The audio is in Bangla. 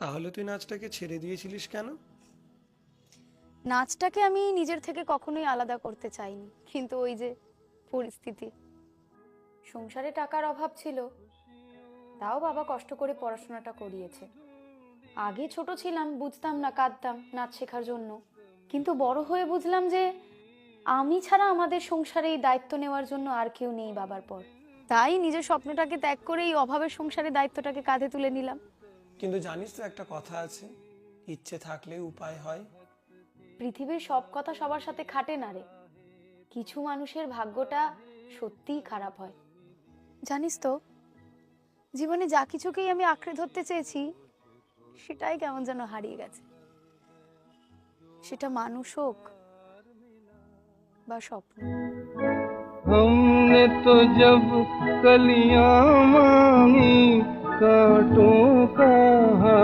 তাহলে তুই নাচটাকে ছেড়ে দিয়েছিলিস কেন? নাচটাকে আমি নিজের থেকে কখনোই আলাদা করতে চাইনি, কিন্তু ওই যে পরিস্থিতি। সংসারে টাকার অভাব ছিল, তাও বাবা কষ্ট করে পড়াশোনাটা করিয়েছে। আগে ছোট ছিলাম, বুঝতাম না, কাঁদতাম নাচ শেখার জন্য। কিন্তু বড় হয়ে বুঝলাম যে আমি ছাড়া আমাদের সংসারে এই দায়িত্ব নেওয়ার জন্য আর কেউ নেই বাবার পর। তাই নিজের স্বপ্নটাকে ত্যাগ করে এই অভাবের সংসারে দায়িত্বটাকে কাঁধে তুলে নিলাম। কিন্তু জানিস তো একটা কথা আছে ইচ্ছে থাকলে উপায় হয় পৃথিবীর সব কথা সবার সাথে খাটে না রে কিছু মানুষের ভাগ্যটা সত্যিই খারাপ হয় জানিস তো জীবনে যা কিছুকেই আমি আঁকড়ে ধরতে চেয়েছি সেটাই কেমন যেন হারিয়ে গেছে সেটা মানুষ হোক বা স্বপ্ন हमने तो जब कलियां मांगी कांटों का